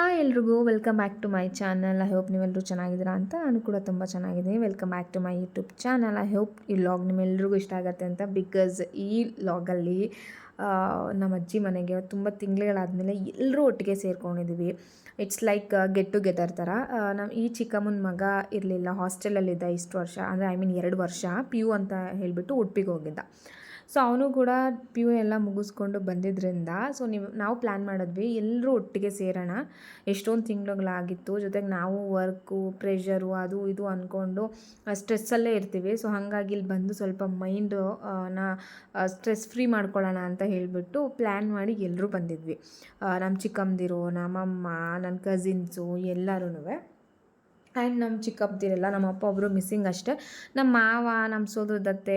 Hi ಎಲ್ರಿಗೂ, welcome back to my channel. I hope ನೀವೆಲ್ಲರೂ ಚೆನ್ನಾಗಿದ್ದೀರಾ ಅಂತ ನಾನು ಕೂಡ ತುಂಬ ಚೆನ್ನಾಗಿದ್ದೀನಿ. Welcome back to my YouTube channel. I hope ಈ ಲಾಗ್ ನಿಮ್ಮೆಲ್ರಿಗೂ ಇಷ್ಟ ಆಗುತ್ತೆ ಅಂತ ಬಿಕಾಸ್ ಈ ಲಾಗಲ್ಲಿ ನಮ್ಮ ಅಜ್ಜಿ ಮನೆಗೆ ತುಂಬ ತಿಂಗಳುಗಳಾದಮೇಲೆ ಎಲ್ಲರೂ ಒಟ್ಟಿಗೆ ಸೇರ್ಕೊಂಡಿದ್ದೀವಿ ಇಟ್ಸ್ ಲೈಕ್ ಗೆಟ್ ಟುಗೆದರ್ ಥರ ನಮ್ಮ ಈ ಚಿಕ್ಕಮ್ಮನ ಮಗ ಇರಲಿಲ್ಲ ಹಾಸ್ಟೆಲಲ್ಲಿದ್ದ ಇಷ್ಟು ವರ್ಷ, ಅಂದರೆ ಐ ಮೀನ್ ಎರಡು ವರ್ಷ ಪಿ ಯು ಅಂತ ಹೇಳಿಬಿಟ್ಟು ಉಡುಪಿಗೆ ಹೋಗಿದ್ದ. ಸೊ ಅವನು ಕೂಡ ಪಿ ಯು ಎಲ್ಲ ಮುಗಿಸ್ಕೊಂಡು ಬಂದಿದ್ದರಿಂದ ಸೊ ನೀವು, ನಾವು ಪ್ಲ್ಯಾನ್ ಮಾಡಿದ್ವಿ ಎಲ್ಲರೂ ಒಟ್ಟಿಗೆ ಸೇರೋಣ. ಎಷ್ಟೊಂದು ತಿಂಗಳುಗಳಾಗಿತ್ತು, ಜೊತೆಗೆ ನಾವು ವರ್ಕು ಪ್ರೆಷರು ಅದು ಇದು ಅಂದ್ಕೊಂಡು ಸ್ಟ್ರೆಸ್ಸಲ್ಲೇ ಇರ್ತೀವಿ. ಸೊ ಹಾಗಾಗಿ ಇಲ್ಲಿ ಬಂದು ಸ್ವಲ್ಪ ಮೈಂಡು ನಾ ಸ್ಟ್ರೆಸ್ ಫ್ರೀ ಮಾಡ್ಕೊಳ್ಳೋಣ ಅಂತ ಹೇಳಿಬಿಟ್ಟು ಪ್ಲ್ಯಾನ್ ಮಾಡಿ ಎಲ್ಲರೂ ಬಂದಿದ್ವಿ. ನಮ್ಮ ಚಿಕ್ಕಮ್ಮದಿರು ನಮ್ಮಮ್ಮ ನನ್ನ ಕಸಿನ್ಸು ಎಲ್ಲರೂ ಆ್ಯಂಡ್ ನಮ್ಮ ಚಿಕ್ಕಪ್ಪದಿರೆಲ್ಲ, ನಮ್ಮ ಅಪ್ಪ ಒಬ್ಬರು ಮಿಸ್ಸಿಂಗ್ ಅಷ್ಟೇ. ನಮ್ಮ ಮಾವ, ನಮ್ಮ ಸೋದರದತ್ತೆ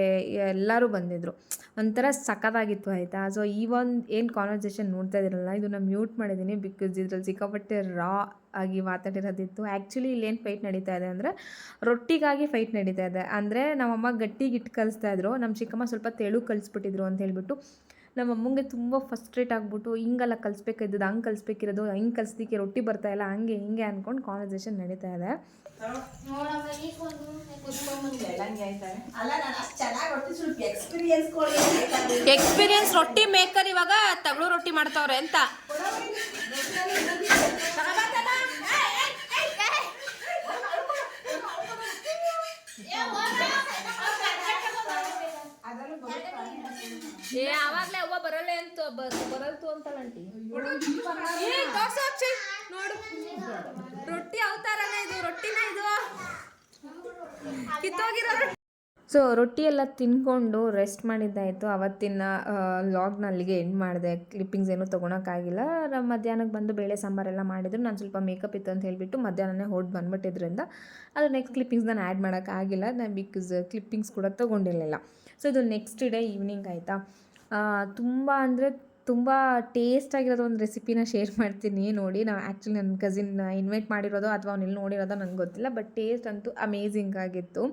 ಎಲ್ಲರೂ ಬಂದಿದ್ದರು ಒಂಥರ ಸಖತ್ತಾಗಿತ್ತು ಆಯಿತಾ? ಸೊ ಈ ಒಂದು ಏನು ಕಾನ್ವರ್ಸೇಷನ್ ನೋಡ್ತಾ ಇದು ನಾನು ಮ್ಯೂಟ್ ಮಾಡಿದ್ದೀನಿ ಬಿಕಾಸ್ ಇದ್ರಲ್ಲಿ ಸಿಕ್ಕಾಪಟ್ಟೆ ರಾ ಆಗಿ ಮಾತಾಡಿರೋದಿತ್ತು. ಆ್ಯಕ್ಚುಲಿ ಇಲ್ಲೇನು ಫೈಟ್ ನಡೀತಾ ಇದೆ ಅಂದರೆ, ರೊಟ್ಟಿಗಾಗಿ ಫೈಟ್ ನಡೀತಾ ಇದೆ. ಅಂದರೆ, ನಮ್ಮಮ್ಮ ಗಟ್ಟಿಗೆ ಇಟ್ಟು ಕಲಿಸ್ತಾ ಇದ್ರು. ನಮ್ಮ ಚಿಕ್ಕಮ್ಮ ಸ್ವಲ್ಪ ತೆಳು ಕಲಿಸ್ಬಿಟ್ಟಿದ್ರು ಅಂತ ಹೇಳ್ಬಿಟ್ಟು ನಮ್ಮ ಅಮ್ಮಂಗೆ ತುಂಬ ಫಸ್ಟ್ರೇಟ್ ಆಗಿಬಿಟ್ಟು, ಹಿಂಗೆಲ್ಲ ಕಲಿಸ್ಬೇಕಾಯ್ತದ ಹಂಗೆ ಕಲಿಸ್ಬೇಕಿರೋದು, ಹಿಂಗೆ ಕಲಿಸ್ಲಿಕ್ಕೆ ರೊಟ್ಟಿ ಬರ್ತಾ ಇಲ್ಲ, ಹಂಗೆ, ಹಿಂಗೆ ಅಂದ್ಕೊಂಡು ಕಾನ್ವರ್ಸೇಷನ್ ನಡೀತಾ ಇದೆ. ಎಕ್ಸ್ಪೀರಿಯನ್ಸ್ ರೊಟ್ಟಿ ಮೇಕರ್ ಇವಾಗ ತಗಳು ರೊಟ್ಟಿ ಮಾಡ್ತಾವ್ರೆ ಅಂತ ಏ ಅವಾಗ್ಲೇ ಅವ್ವ ಬರಲ್ಲ ಅಂತ ಬರಲ್ತು ಅಂತಳಂಟಿ ನೋಡು. ರೊಟ್ಟಿ ಅವತಾರನೇ ಇದು ರೊಟ್ಟಿನ ಇದು. ಕಿತ್ತೋಗಿರೋ ಸೊ ರೊಟ್ಟಿ ಎಲ್ಲ ತಿನ್ಕೊಂಡು ರೆಸ್ಟ್ ಮಾಡಿದ್ದಾಯಿತು. ಅವತ್ತಿನ ಲಾಗ್ನ ಅಲ್ಲಿಗೆ ಎಂಡ್ ಮಾಡಿದೆ. ಕ್ಲಿಪ್ಪಿಂಗ್ಸ್ ಏನೂ ತೊಗೊಳಕ್ಕಾಗಿಲ್ಲ ನಮ್ಮ ಮಧ್ಯಾಹ್ನಕ್ಕೆ ಬಂದು ಬೇಳೆ ಸಾಂಬಾರೆಲ್ಲ ಮಾಡಿದ್ರು. ನಾನು ಸ್ವಲ್ಪ ಮೇಕಪ್ ಇತ್ತು ಅಂತ ಹೇಳಿಬಿಟ್ಟು ಮಧ್ಯಾಹ್ನನೇ ಹೊಡ್ ಬಂದ್ಬಿಟ್ಟಿದ್ರಿಂದ ಅದು ನೆಕ್ಸ್ಟ್ ಕ್ಲಿಪ್ಪಿಂಗ್ಸ್ ನಾನು ಆ್ಯಡ್ ಮಾಡೋಕ್ಕಾಗಿಲ್ಲ ನಾನು ಬಿಕಾಸ್ ಕ್ಲಿಪ್ಪಿಂಗ್ಸ್ ಕೂಡ ತೊಗೊಂಡಿರಲಿಲ್ಲ. ಸೊ ಇದು ನೆಕ್ಸ್ಟ್ ಡೇ ಈವ್ನಿಂಗ್ ಆಯಿತಾ? ತುಂಬ ಅಂದರೆ ತುಂಬ ಟೇಸ್ಟ್ ಆಗಿರೋದು ಒಂದು ರೆಸಿಪಿನ ಶೇರ್ ಮಾಡ್ತೀನಿ ನೋಡಿ. ನಾವು ಆ್ಯಕ್ಚುಲಿ ನನ್ನ ಕಸಿನ್ ಇನ್ವೈಟ್ ಮಾಡಿರೋದು ಅಥವಾ ಅವ್ನೆಲ್ಲಿ ನೋಡಿರೋದೋ ನನಗೆ ಗೊತ್ತಿಲ್ಲ ಬಟ್ ಟೇಸ್ಟ್ ಅಂತೂ ಅಮೇಝಿಂಗ್ ಆಗಿತ್ತು.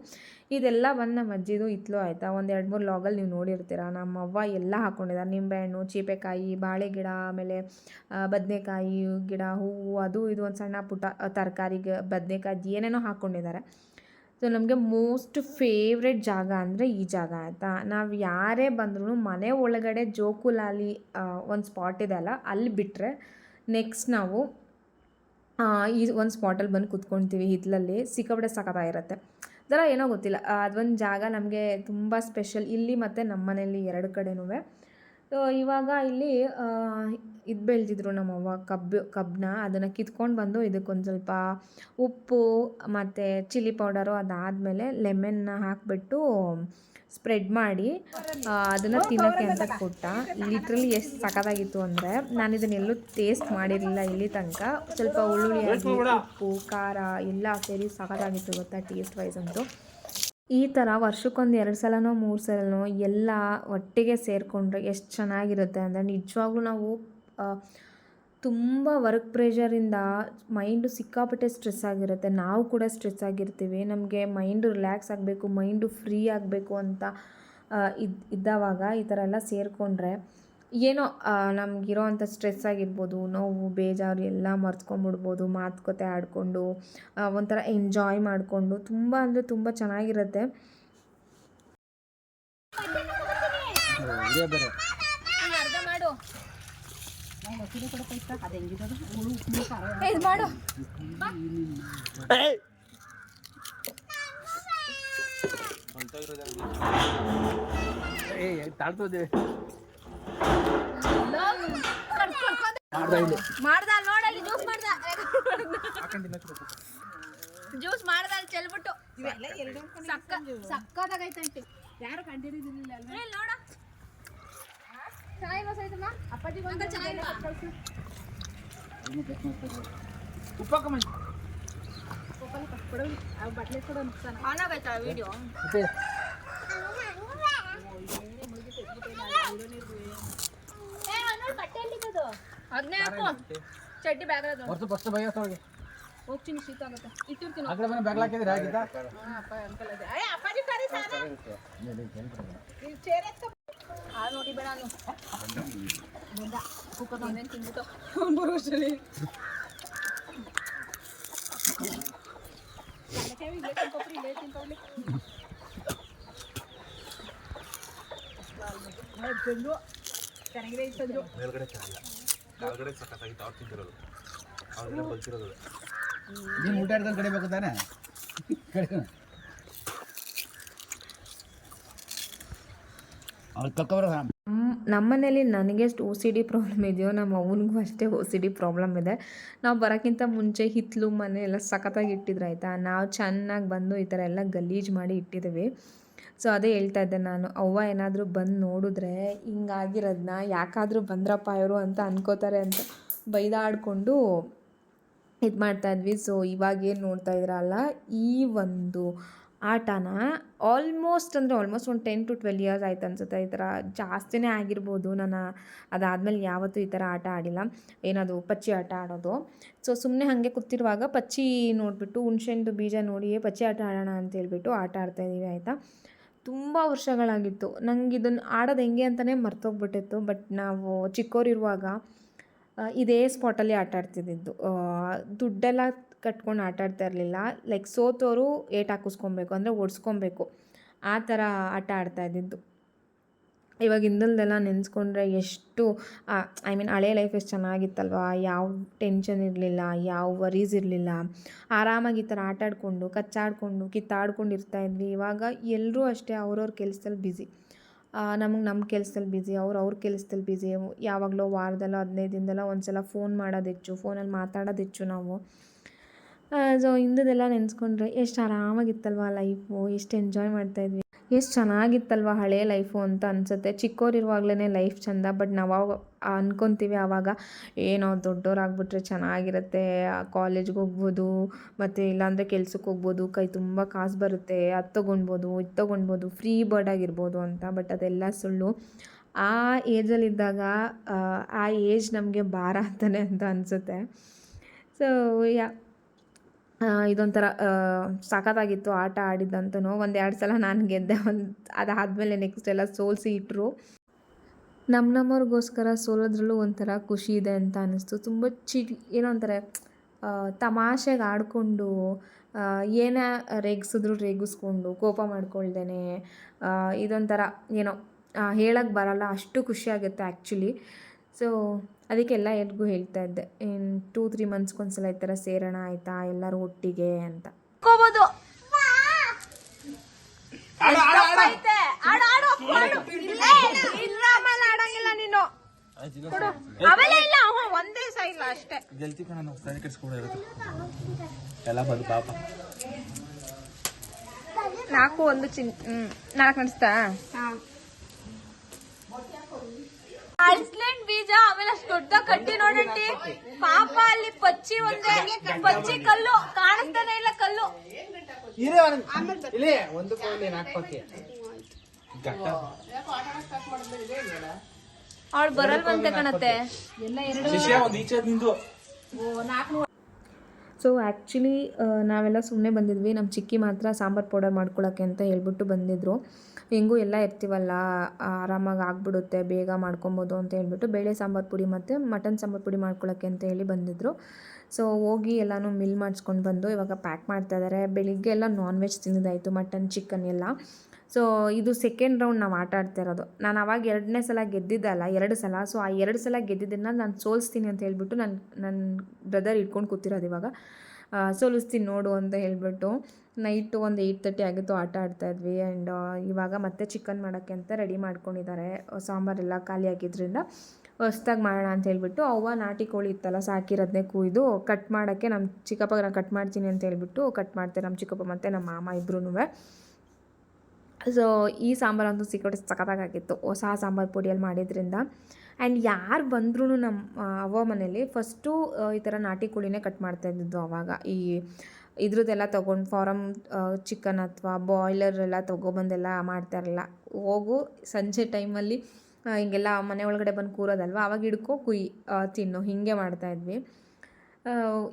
ಇದೆಲ್ಲ ಬಂದು ನಮ್ಮ ಅಜ್ಜಿದು, ಇತ್ಲು ಆಯಿತಾ? ಒಂದು ಎರಡು ಮೂರು ಲಾಗಲ್ಲಿ ನೀವು ನೋಡಿರ್ತೀರ? ನಮ್ಮ ಅವ್ವ ಎಲ್ಲ ಹಾಕ್ಕೊಂಡಿದ್ದಾರೆ ನಿಂಬೆಹಣ್ಣು, ಚೀಪೆಕಾಯಿ ಬಾಳೆ ಗಿಡ ಆಮೇಲೆ ಬದನೆಕಾಯಿ, ಗಿಡ, ಹೂವು, ಅದು ಇದು ಒಂದು ಸಣ್ಣ ಪುಟ್ಟ ತರಕಾರಿಗೆ ಬದನೆಕಾಯಿ ಏನೇನೋ ಹಾಕ್ಕೊಂಡಿದ್ದಾರೆ ಸೊ ನಮಗೆ ಮೋಸ್ಟ್ ಫೇವ್ರೆಟ್ ಜಾಗ ಅಂದರೆ ಈ ಜಾಗ ಆಯಿತಾ? ನಾವು ಯಾರೇ ಬಂದ್ರೂ ಮನೆ ಒಳಗಡೆ ಜೋಕುಲಾಲಿ ಒಂದು ಸ್ಪಾಟ್ ಇದೆ ಅಲ್ಲ, ಅಲ್ಲಿ ಬಿಟ್ಟರೆ ನೆಕ್ಸ್ಟ್ ನಾವು ಈ ಒಂದು ಸ್ಪಾಟಲ್ಲಿ ಬಂದು ಕುತ್ಕೊಳ್ತೀವಿ ಹಿತ್ತಲಲ್ಲಿ ಸಿಕ್ಕಾಪಟ್ಟೆ ಸಖತ್ತಾಗಿರುತ್ತೆ ಥರ ಏನೋ ಗೊತ್ತಿಲ್ಲ. ಅದೊಂದು ಜಾಗ ನಮಗೆ ತುಂಬ ಸ್ಪೆಷಲ್ ಇಲ್ಲಿ ಮತ್ತು ನಮ್ಮ ಮನೇಲಿ ಎರಡು ಕಡೆನೂ ಇವಾಗ ಇಲ್ಲಿ ಇದು ಬೆಳೆದಿದ್ರು ನಮ್ಮವ್ವ ಕಬ್ಬು ಕಬ್ಬನ್ನ ಅದನ್ನು ಕಿತ್ಕೊಂಡು ಬಂದು ಇದಕ್ಕೊಂದು ಸ್ವಲ್ಪ ಉಪ್ಪು ಮತ್ತು ಚಿಲ್ಲಿ ಪೌಡರು ಅದಾದಮೇಲೆ ಲೆಮನ್ನ ಹಾಕಿಬಿಟ್ಟು ಸ್ಪ್ರೆಡ್ ಮಾಡಿ ಅದನ್ನು ತಿನ್ನೋಕ್ಕೆ ಅಂತ ಕೊಟ್ಟ. ಲಿಟ್ರಲಿ ಎಷ್ಟು ಸಖತ್ತಾಗಿತ್ತು ಅಂದರೆ ನಾನು ಇದನ್ನೆಲ್ಲೂ ಟೇಸ್ಟ್ ಮಾಡಿರಲಿಲ್ಲ ಇಲ್ಲಿ ತನಕ. ಸ್ವಲ್ಪ ಉಳ್ಳುಳ್ಳಿ ಉಪ್ಪು ಖಾರ ಎಲ್ಲ ಸೇರಿ ಸಖತ್ತಾಗಿತ್ತು ಗೊತ್ತಾ ಟೇಸ್ಟ್ ವೈಸ್ ಅಂತೂ. ಈ ಥರ ವರ್ಷಕ್ಕೊಂದು ಎರಡು ಸಲನೋ, ಮೂರು ಸಲನೋ ಎಲ್ಲ ಒಟ್ಟಿಗೆ ಸೇರಿಕೊಂಡ್ರೆ ಎಷ್ಟು ಚೆನ್ನಾಗಿರುತ್ತೆ ಅಂದರೆ ನಿಜವಾಗ್ಲೂ ನಾವು ತುಂಬ ವರ್ಕ್ ಪ್ರೆಷರಿಂದ ಮೈಂಡು ಸಿಕ್ಕಾಪಟ್ಟೆ ಸ್ಟ್ರೆಸ್ ಆಗಿರುತ್ತೆ. ನಾವು ಕೂಡ ಸ್ಟ್ರೆಸ್ ಆಗಿರ್ತೀವಿ. ನಮಗೆ ಮೈಂಡು ರಿಲ್ಯಾಕ್ಸ್ ಆಗಬೇಕು ಮೈಂಡು ಫ್ರೀ ಆಗಬೇಕು ಅಂತ ಇದು, ಇದ್ದಾವಾಗ ಈ ಥರ ಎಲ್ಲ ಸೇರಿಕೊಂಡ್ರೆ ಏನೋ ನಮಗಿರೋ ಅಂಥ ಸ್ಟ್ರೆಸ್ ಆಗಿರ್ಬೋದು ನೋವು ಬೇಜಾರು ಎಲ್ಲ ಮರ್ತ್ಕೊಂಡ್ಬಿಡ್ಬೋದು ಮಾತುಕತೆ ಆಡಿಕೊಂಡು ಒಂಥರ ಎಂಜಾಯ್ ಮಾಡಿಕೊಂಡು ತುಂಬ ಅಂದರೆ ತುಂಬ ಚೆನ್ನಾಗಿರುತ್ತೆ. ಏ, ಮಾಡ್ದ ನೋಡಲ್ಲಿ ಜ್ಯೂಸ್ ಮಾಡ್ದ ಜ್ಯೂಸ್ ಮಾಡ್ದ ಅಲ್ಲಿ ಚೆಲ್ಬಿಟ್ಟು ಸಕ್ಕ ಸಕ್ಕದಾಗೈತಂಟಿ ಯಾರು ಕಂಡಿಡಿದಿಲ್ಲ ನೋಡ ಚೆನ್ನಾಗಿ ಸೈತಮ್ಮ ಅಪ್ಪಾಜಿ ಬಂದ ಚೆನ್ನಾಗಿ ಆನ್ ಆಗೈತಾ ವಿಡಿಯೋ ಅದು ಅಗ್ನೇ ಹಾಕು ಚಡ್ಡಿ ಬ್ಯಾಗ್ ಅದು ಹೊರತು ಬಸ್ ಬೈ ಹೊರಗೆ ಹೋಗ್ತೀನಿ ಶೀತ ಆಗುತ್ತೆ ಇಟ್ಟಿರ್ತೀನಿ ಆ ಕಡೆ ಮನೆ ಬ್ಯಾಗ್ ಹಾಕಿದ್ರೆ ಆಗಿತ್ತಾ ಹಾ ಅಪ್ಪ ಅಂಕಲ್ ಅದೇ ಅಯ್ಯ ಅಪ್ಪಾಜಿ ಕರಿ ಸಾರ ಇಲ್ಲಿ ಚೇರ್ ಎತ್ಕ ಆ ನೋಡಿ ಬೇಡ ನಾನು ಬಂದ ಕುಕ್ಕರ್ ನಾನು ತಿಂದ್ಬಿಟ್ಟು ಬರೋಷ್ಟರಲ್ಲಿ ಕೊಬ್ಬರಿ ಇಲ್ಲೇ ತಿಂತವ್ಲಿ ಬಂದು ಮೇಲ್ಗಡೆ ಚೆನ್ನಾಗಿಲ್ಲ ಕೆಳಗಡೆ ಸಖತ್ತಾಗಿತ್ತು ಅವ್ರು ತಿಂತಿರೋದು ಅವ್ರಿಗೆಲ್ಲ ಬಲ್ತಿರೋದು. ನೀನು ಊಟ ಹಿಡ್ಕೊಂಡು ಕಡಿಬೇಕು ತಾನೆ? ಅವ್ರು ನಮ್ಮ ನಮ್ಮನೇಲಿ ನನಗೆ ಎಷ್ಟು ಓ ಸಿ ಡಿ ಪ್ರಾಬ್ಲಮ್ ಇದೆಯೋ ನಮ್ಮ ಅವನಿಗೂ ಅಷ್ಟೇ ಓ ಸಿ ಡಿ ಪ್ರಾಬ್ಲಮ್ ಇದೆ. ನಾವು ಬರೋಕ್ಕಿಂತ ಮುಂಚೆ ಹಿತ್ತಲು ಮನೆ ಎಲ್ಲ ಸಖತ್ತಾಗಿ ಇಟ್ಟಿದ್ರು ಆಯಿತಾ? ನಾವು ಚೆನ್ನಾಗಿ ಬಂದು ಈ ಥರ ಎಲ್ಲ ಗಲೀಜು ಮಾಡಿ ಇಟ್ಟಿದ್ದೀವಿ ಸೊ ಅದೇ ಹೇಳ್ತಾ ಇದ್ದೆ ನಾನು, ಅವ್ವ ಏನಾದರೂ ಬಂದು ನೋಡಿದ್ರೆ ಹಿಂಗಾಗಿರೋದನ್ನ ಯಾಕಾದರೂ ಬಂದ್ರಪ್ಪ ಇವರು ಅಂತ ಅನ್ಕೋತಾರೆ ಅಂತ ಬೈದಾಡಿಕೊಂಡು ಇದು ಮಾಡ್ತಾಯಿದ್ವಿ ಸೊ ಇವಾಗ ಏನು ನೋಡ್ತಾ ಇದ್ದೀರಲ್ಲ ಈ ಒಂದು ಆಟನ ಆಲ್ಮೋಸ್ಟ್ ಅಂದರೆ ಆಲ್ಮೋಸ್ಟ್ ಒಂದು ಟೆನ್ ಟು ಟ್ವೆಲ್ ಇಯರ್ಸ್ ಆಯ್ತು ಅನ್ಸುತ್ತೆ. ಈ ಥರ ಜಾಸ್ತಿನೇ ಆಗಿರ್ಬೋದು. ನಾನು ಅದಾದಮೇಲೆ ಯಾವತ್ತೂ ಈ ಥರ ಆಟ ಆಡಿಲ್ಲ. ಏನದು, ಪಚ್ಚಿ ಆಟ ಆಡೋದು. ಸೊ ಸುಮ್ಮನೆ ಹಾಗೆ ಕೂತಿರುವಾಗ ಪಚ್ಚಿ ನೋಡಿಬಿಟ್ಟು ಹುಣ್ಸೆಂಡು ಬೀಜ ನೋಡಿ ಪಚ್ಚಿ ಆಟ ಆಡೋಣ ಅಂತ ಹೇಳ್ಬಿಟ್ಟು ಆಟ ಆಡ್ತಾಯಿದ್ದೀವಿ ಆಯಿತಾ? ತುಂಬ ವರ್ಷಗಳಾಗಿತ್ತು. ನಂಗೆ ಇದನ್ನು ಆಡೋದು ಹೆಂಗೆ ಅಂತಲೇ ಮರ್ತೋಗ್ಬಿಟ್ಟಿತ್ತು. ಬಟ್ ನಾವು ಚಿಕ್ಕೋರಿರುವಾಗ ಇದೇ ಸ್ಪಾಟಲ್ಲಿ ಆಟ ಆಡ್ತಿದ್ದಿದ್ದು. ದುಡ್ಡೆಲ್ಲ ಕಟ್ಕೊಂಡು ಆಟ ಆಡ್ತಾ ಇರಲಿಲ್ಲ. ಲೈಕ್ ಸೋತೋರು ಏಟ್ ಹಾಕಿಸ್ಕೊಬೇಕು, ಅಂದರೆ ಓಡಿಸ್ಕೊಬೇಕು. ಆ ಥರ ಆಟ ಆಡ್ತಾ ಇದ್ದಿದ್ದು. ಇವಾಗ ಹಿಂದಲ್ದೆಲ್ಲ ನೆನೆಸ್ಕೊಂಡ್ರೆ ಎಷ್ಟು ಐ ಮೀನ್ ಹಳೆ ಲೈಫ್ ಎಷ್ಟು ಚೆನ್ನಾಗಿತ್ತಲ್ವಾ? ಯಾವ ಟೆನ್ಷನ್ ಇರಲಿಲ್ಲ, ಯಾವ ವರೀಸ್ ಇರಲಿಲ್ಲ. ಆರಾಮಾಗಿ ಈ ಥರ ಆಟಾಡಿಕೊಂಡು, ಕಚ್ಚಾಡಿಕೊಂಡು ಕಿತ್ತಾಡ್ಕೊಂಡು ಇರ್ತಾಯಿದ್ವಿ ಇವಾಗ ಎಲ್ಲರೂ ಅಷ್ಟೇ ಅವ್ರವ್ರ ಕೆಲಸದಲ್ಲಿ ಬ್ಯುಸಿ ನಮಗೆ ನಮ್ಮ ಕೆಲಸದಲ್ಲಿ ಬ್ಯುಸಿ ಅವ್ರು ಅವ್ರ ಕೆಲಸದಲ್ಲಿ ಬ್ಯುಸಿ ಯಾವಾಗಲೋ ವಾರದಲ್ಲೋ ಹದಿನೈದು ದಿನದಲ್ಲೋ ಒಂದು ಸಲ ಫೋನ್ ಮಾಡೋದು ಹೆಚ್ಚು ಫೋನಲ್ಲಿ ಮಾತಾಡೋದು ಹೆಚ್ಚು ನಾವು ಸೊ ಹಿಂದದೆಲ್ಲ ನೆನೆಸ್ಕೊಂಡ್ರೆ ಎಷ್ಟು ಆರಾಮಾಗಿತ್ತಲ್ವ ಲೈಫು ಎಷ್ಟು ಎಂಜಾಯ್ ಮಾಡ್ತಾಯಿದ್ವಿ ಎಷ್ಟು ಚೆನ್ನಾಗಿತ್ತಲ್ವ ಹಳೆ ಲೈಫು ಅಂತ ಅನಿಸುತ್ತೆ. ಚಿಕ್ಕವರಿರುವಾಗಲೇ ಲೈಫ್ ಚೆಂದ, ಬಟ್ ನಾವು ಅವಾಗ ಅನ್ಕೊತೀವಿ ಆವಾಗ ಏನೋ ದೊಡ್ಡವರಾಗ್ಬಿಟ್ರೆ ಚೆನ್ನಾಗಿರುತ್ತೆ ಕಾಲೇಜ್ಗೆ ಹೋಗ್ಬೋದು, ಮತ್ತು ಇಲ್ಲಾಂದರೆ ಕೆಲ್ಸಕ್ಕೆ ಹೋಗ್ಬೋದು, ಕೈ ತುಂಬ ಕಾಸು ಬರುತ್ತೆ, ಅದು ತೊಗೊಳ್ಬೋದು ಇದು ತೊಗೊಳ್ಬೋದು ಫ್ರೀ ಬರ್ಡ್ ಆಗಿರ್ಬೋದು ಅಂತ, ಬಟ್ ಅದೆಲ್ಲ ಸುಳ್ಳು. ಆ ಏಜಲ್ಲಿದ್ದಾಗ, ಆ ಏಜ್ ನಮಗೆ ಭಾರ ಅಂತಲೇ ಅಂತ ಅನಿಸುತ್ತೆ. ಸೊ ಯಾ ಇದೊಂಥರ ಸಖತ್ತಾಗಿತ್ತು ಆಟ ಆಡಿದ್ದಂತೂ ಒಂದು ಎರಡು ಸಲ ನಾನು ಗೆದ್ದೆ, ಒಂದು ಅದಾದಮೇಲೆ ನೆಕ್ಸ್ಟ್ ಎಲ್ಲ ಸೋಲಿಸಿ ಇಟ್ಟರು ನಮ್ಮ ನಮ್ಮವ್ರಿಗೋಸ್ಕರ ಸೋಲೋದ್ರಲ್ಲೂ ಒಂಥರ ಖುಷಿ ಇದೆ ಅಂತ ಅನ್ನಿಸ್ತು ತುಂಬ ಚಿ ಏನೋ ಒಂಥರ ತಮಾಷೆಗೆ ಆಡಿಕೊಂಡು ಏನೇ ರೇಗಿಸಿದ್ರು ರೇಗಿಸ್ಕೊಂಡು, ಕೋಪ ಮಾಡ್ಕೊಳ್ದೇನೆ ಇದೊಂಥರ, ಏನೋ ಹೇಳಕ್ಕೆ ಬರಲ್ಲ, ಅಷ್ಟು ಖುಷಿಯಾಗುತ್ತೆ ಆ್ಯಕ್ಚುಲಿ ಸೊ ಅದಕ್ಕೆಲ್ಲ ಎಲ್ರಿಗೂ ಹೇಳ್ತಾ ಇದ್ದೆ. ಇನ್ನು ಟೂ ತ್ರೀ ಮಂತ್ಸ್ಗೊಂದ್ಸಲ ಈ ಥರ ಸೇರೋಣ ಆಯಿತಾ? ಎಲ್ಲರೂ ಒಟ್ಟಿಗೆ ಅಂತ. ನಾಲ್ಕು ಒಂದು ಚಿನ್ ನಾಲ್ಕು ನಡೆಸ್ತಾ? ಐಸ್ಲೆಂಡ್ ಬೀಜ ಆಮೇಲೆ ಅಷ್ಟು ದೊಡ್ಡ ಕಟ್ಟಿ ನೋಡಂಟಿ. ಪಾಪ ಅಲ್ಲಿ ಪಚ್ಚಿ ಒಂದೇ ಪಚ್ಚಿ ಕಲ್ಲು ಕಾಣಿಸ್ತಾನೆ ಇಲ್ಲ ಕಲ್ಲು. ಇಲ್ಲಿ ಒಂದು ಕೋಲಿ ನಾಲ್ಕು ಪಕ್ಕಿ ಗಟ್ಟ. ಅವಳು ಬರಲ್ವಂತೆ ಕಣತ್ತೆ. ಶಿಷ್ಯ ಒಂದು ಈಚೆ ನಿಂದು. ಸೊ ಆ್ಯಕ್ಚುಲಿ ನಾವೆಲ್ಲ ಸುಮ್ಮನೆ ಬಂದಿದ್ವಿ. ನಮ್ಮ ಚಿಕ್ಕಿ ಮಾತ್ರ ಸಾಂಬಾರು ಪೌಡರ್ ಮಾಡ್ಕೊಳ್ಳೋಕ್ಕೆ ಅಂತ ಹೇಳ್ಬಿಟ್ಟು ಬಂದಿದ್ದರು ಹೆಂಗೂ ಎಲ್ಲ ಇರ್ತೀವಲ್ಲ ಆರಾಮಾಗಿ ಆಗ್ಬಿಡುತ್ತೆ, ಬೇಗ ಮಾಡ್ಕೊಬೋದು ಅಂತ ಹೇಳ್ಬಿಟ್ಟು ಬೇಳೆ ಸಾಂಬಾರು ಪುಡಿ ಮತ್ತು ಮಟನ್ ಸಾಂಬಾರು ಪುಡಿ ಮಾಡ್ಕೊಳಕ್ಕೆ ಅಂತ ಹೇಳಿ ಬಂದಿದ್ದರು ಸೊ ಹೋಗಿ ಎಲ್ಲನೂ ಮಿಲ್ ಮಾಡಿಸ್ಕೊಂಡು ಬಂದು ಇವಾಗ ಪ್ಯಾಕ್ ಮಾಡ್ತಾ ಇದ್ದಾರೆ ಬೆಳಿಗ್ಗೆ ಎಲ್ಲ ನಾನ್ ವೆಜ್ ತಿನ್ನೋದಾಯಿತು ಮಟನ್ ಚಿಕನ್ ಎಲ್ಲ. ಸೊ ಇದು ಸೆಕೆಂಡ್ ರೌಂಡ್ ನಾವು ಆಟ ಆಡ್ತಾ ಇರೋದು. ನಾನು ಅವಾಗ ಎರಡನೇ ಸಲ ಗೆದ್ದಿದ್ದಲ್ಲ ಎರಡು ಸಲ. ಸೊ ಆ ಎರಡು ಸಲ ಗೆದ್ದಿದ್ದನ್ನು ನಾನು ಸೋಲಿಸ್ತೀನಿ ಅಂತ ಹೇಳಿಬಿಟ್ಟು ನನ್ನ ನನ್ನ ಬ್ರದರ್ ಇಟ್ಕೊಂಡು ಕೂತಿರೋದು ಇವಾಗ. ಸೋಲಿಸ್ತೀನಿ ನೋಡು ಅಂತ ಹೇಳ್ಬಿಟ್ಟು ನೈಟು ಒಂದು ಏಯ್ಟ್ ತರ್ಟಿ ಆಗಿತ್ತು ಆಟ ಆಡ್ತಾ ಇದ್ವಿ. ಆ್ಯಂಡ್ ಇವಾಗ ಮತ್ತೆ ಚಿಕನ್ ಮಾಡೋಕ್ಕೆ ಅಂತ ರೆಡಿ ಮಾಡ್ಕೊಂಡಿದ್ದಾರೆ. ಸಾಂಬಾರೆಲ್ಲ ಖಾಲಿ ಆಗಿದ್ದರಿಂದ ಹೊಸ್ದಾಗಿ ಮಾಡೋಣ ಅಂತ ಹೇಳಿಬಿಟ್ಟು ಅವ್ವ ನಾಟಿ ಕೋಳಿ ಇತ್ತಲ್ಲ ಸಾಕಿರೋದನ್ನೇ ಕುಯ್ದು ಕಟ್ ಮಾಡೋಕ್ಕೆ ನಮ್ಮ ಚಿಕ್ಕಪ್ಪಗೆ ನಾನು ಕಟ್ ಮಾಡ್ತೀನಿ ಅಂತ ಹೇಳ್ಬಿಟ್ಟು ಕಟ್ ಮಾಡ್ತಾರೆ ನಮ್ಮ ಚಿಕ್ಕಪ್ಪ ಮತ್ತು ನಮ್ಮ ಮಾಮ ಇಬ್ರೂ ಸೊ ಈ ಸಾಂಬಾರಂತೂ ಸಿಕ್ಕೋಟೆ ಸಖತ್ತಾಗಿತ್ತು ಹೊಸ ಸಾಂಬಾರು ಪುಡಿಯಲ್ಲಿ ಮಾಡಿದ್ರಿಂದ. ಆ್ಯಂಡ್ ಯಾರು ಬಂದ್ರೂ ನಮ್ಮ ಅವ್ವ ಮನೇಲಿ ಫಸ್ಟು ಈ ಥರ ನಾಟಿ ಕೋಳಿನೇ ಕಟ್ ಮಾಡ್ತಾ ಇದ್ದಿದ್ದು ಅವಾಗ. ಈ ಇದ್ರದ್ದೆಲ್ಲ ತೊಗೊಂಡು ಫಾರಮ್ ಚಿಕನ್ ಅಥವಾ ಬಾಯ್ಲರ್ ಎಲ್ಲ ತೊಗೊಬಂದೆಲ್ಲ ಮಾಡ್ತಾರಲ್ಲ ಹೋಗು, ಸಂಜೆ ಟೈಮಲ್ಲಿ ಹಿಂಗೆಲ್ಲ ಮನೆ ಒಳಗಡೆ ಬಂದು ಕೂರೋದಲ್ವ? ಅವಾಗ ಹಿಡ್ಕೊ, ಕುಯ್ ತಿನ್ನು. ಹೀಗೆ ಮಾಡ್ತಾಯಿದ್ವಿ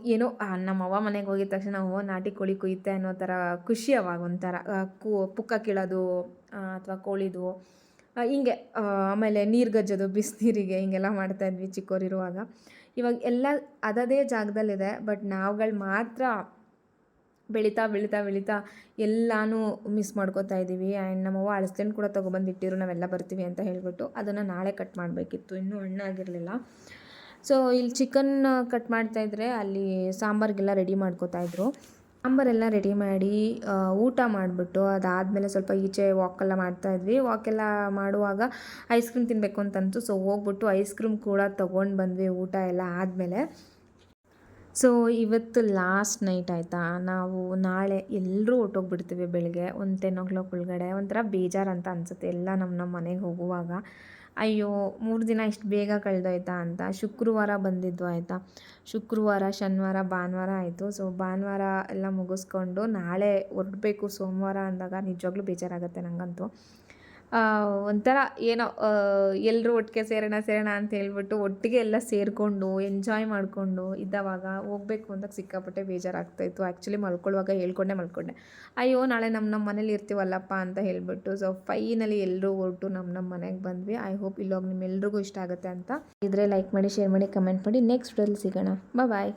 ಏನೋ ಆ, ನಮ್ಮ ಅವ್ವ ಮನೆಗೆ ಹೋಗಿದ ತಕ್ಷಣ ಅವ್ವ ನಾಟಿ ಕೋಳಿ ಕುಯ್ತೆ ಅನ್ನೋ ಥರ ಖುಷಿ ಅವಾಗ ಒಂಥರ. ಕೂ ಪುಕ್ಕ ಕೀಳೋದು ಅಥವಾ ಕೋಳಿದು. ಹಿಂಗೆ ಆಮೇಲೆ ನೀರು ಗಜ್ಜೋದು ಬಿಸಿನೀರಿಗೆ ಹಿಂಗೆಲ್ಲ ಮಾಡ್ತಾಯಿದ್ವಿ ಚಿಕ್ಕೋರಿರುವಾಗ ಇವಾಗ ಎಲ್ಲ ಅದದೇ ಜಾಗದಲ್ಲಿದೆ ಬಟ್ ನಾವುಗಳು ಮಾತ್ರ ಬೆಳೀತಾ ಬೆಳೀತಾ ಬೆಳೀತಾ ಎಲ್ಲನೂ ಮಿಸ್ ಮಾಡ್ಕೋತಾ ಇದ್ದೀವಿ. ಆ್ಯಂಡ್ ನಮ್ಮವ್ವ ಅಳಸ್ಲೆಣ್ಣು ಕೂಡ ತೊಗೊಬಂದಿಟ್ಟಿರು ನಾವೆಲ್ಲ ಬರ್ತೀವಿ ಅಂತ ಹೇಳಿಬಿಟ್ಟು ಅದನ್ನು ನಾಳೆ ಕಟ್ ಮಾಡಬೇಕಿತ್ತು. ಇನ್ನೂ ಹಣ್ಣಾಗಿರಲಿಲ್ಲ. ಸೊ ಇಲ್ಲಿ ಚಿಕನ್ ಕಟ್ ಮಾಡ್ತಾಯಿದ್ರೆ ಅಲ್ಲಿ ಸಾಂಬಾರಿಗೆಲ್ಲ ರೆಡಿ ಮಾಡ್ಕೋತಾ ಇದ್ರು. ಸಾಂಬಾರೆಲ್ಲ ರೆಡಿ ಮಾಡಿ ಊಟ ಮಾಡಿಬಿಟ್ಟು ಅದಾದಮೇಲೆ ಸ್ವಲ್ಪ ಈಚೆ ವಾಕೆಲ್ಲ ಮಾಡ್ತಾಯಿದ್ವಿ ವಾಕೆಲ್ಲ ಮಾಡುವಾಗ ಐಸ್ ಕ್ರೀಮ್ ತಿನ್ನಬೇಕು ಅಂತಂತು ಸೊ ಹೋಗ್ಬಿಟ್ಟು ಐಸ್ ಕ್ರೀಮ್ ಕೂಡ ತೊಗೊಂಡು ಬಂದ್ವಿ ಊಟ ಎಲ್ಲ ಆದಮೇಲೆ. ಸೊ ಇವತ್ತು ಲಾಸ್ಟ್ ನೈಟ್ ಆಯಿತಾ? ನಾವು ನಾಳೆ ಎಲ್ಲರೂ ಹೊಟ್ಟೋಗ್ಬಿಡ್ತೀವಿ ಬೆಳಗ್ಗೆ. ಒಂದು ಟೆನ್ ಓ ಕ್ಲಾಕ್ ಒಳಗಡೆ. ಒಂಥರ ಬೇಜಾರು ಅಂತ ಅನಿಸುತ್ತೆ ಎಲ್ಲ ನಮ್ಮ ನಮ್ಮ ಮನೆಗೆ ಹೋಗುವಾಗ. ಅಯ್ಯೋ, ಮೂರು ದಿನ ಇಷ್ಟು ಬೇಗ ಕಳೆದೋಯ್ತಾ ಅಂತ. ಶುಕ್ರವಾರ ಬಂದಿದ್ದು ಆಯಿತಾ? ಶುಕ್ರವಾರ, ಶನಿವಾರ, ಭಾನುವಾರ ಆಯಿತು. ಸೊ ಭಾನುವಾರ ಎಲ್ಲ ಮುಗಿಸ್ಕೊಂಡು ನಾಳೆ ಹೊರಡಬೇಕು ಸೋಮವಾರ ಅಂದಾಗ ನಿಜವಾಗ್ಲೂ ಬೇಜಾರಾಗುತ್ತೆ ನನಗಂತೂ ಒಂಥರ ಏನೋ ಎಲ್ಲರೂ ಒಟ್ಟಿಗೆ ಸೇರೋಣ ಸೇರೋಣ ಅಂತ ಹೇಳ್ಬಿಟ್ಟು ಒಟ್ಟಿಗೆ ಎಲ್ಲ ಸೇರಿಕೊಂಡು ಎಂಜಾಯ್ ಮಾಡಿಕೊಂಡು ಇದ್ದವಾಗ ಹೋಗ್ಬೇಕು ಅಂತ ಸಿಕ್ಕಾಪಟ್ಟೆ ಬೇಜಾರಾಗ್ತಾಯಿತ್ತು ಆ್ಯಕ್ಚುಲಿ ಮಲ್ಕೊಳ್ಳುವಾಗ ಹೇಳ್ಕೊಂಡೆ, ಮಲ್ಕೊಂಡೆ. ಅಯ್ಯೋ, ನಾಳೆ ನಮ್ಮ ನಮ್ಮ ಮನೇಲಿ ಇರ್ತೀವಲ್ಲಪ್ಪ ಅಂತ ಹೇಳ್ಬಿಟ್ಟು ಸೊ ಫೈನಲಿ ಎಲ್ಲರೂ ಹೊರಟು ನಮ್ಮ ನಮ್ಮ ಮನೆಗೆ ಬಂದ್ವಿ. ಐ ಹೋಪ್ ಇಲ್ಲೋಗಿ ನಿಮ್ಮೆಲ್ರಿಗೂ ಇಷ್ಟ ಆಗುತ್ತೆ ಅಂತ. ಇದ್ರೆ ಲೈಕ್ ಮಾಡಿ ಶೇರ್ ಮಾಡಿ ಕಮೆಂಟ್ ಮಾಡಿ. ನೆಕ್ಸ್ಟ್ ವಿಡಿಯೋಲಿ ಸಿಗೋಣ. ಬಾಯ್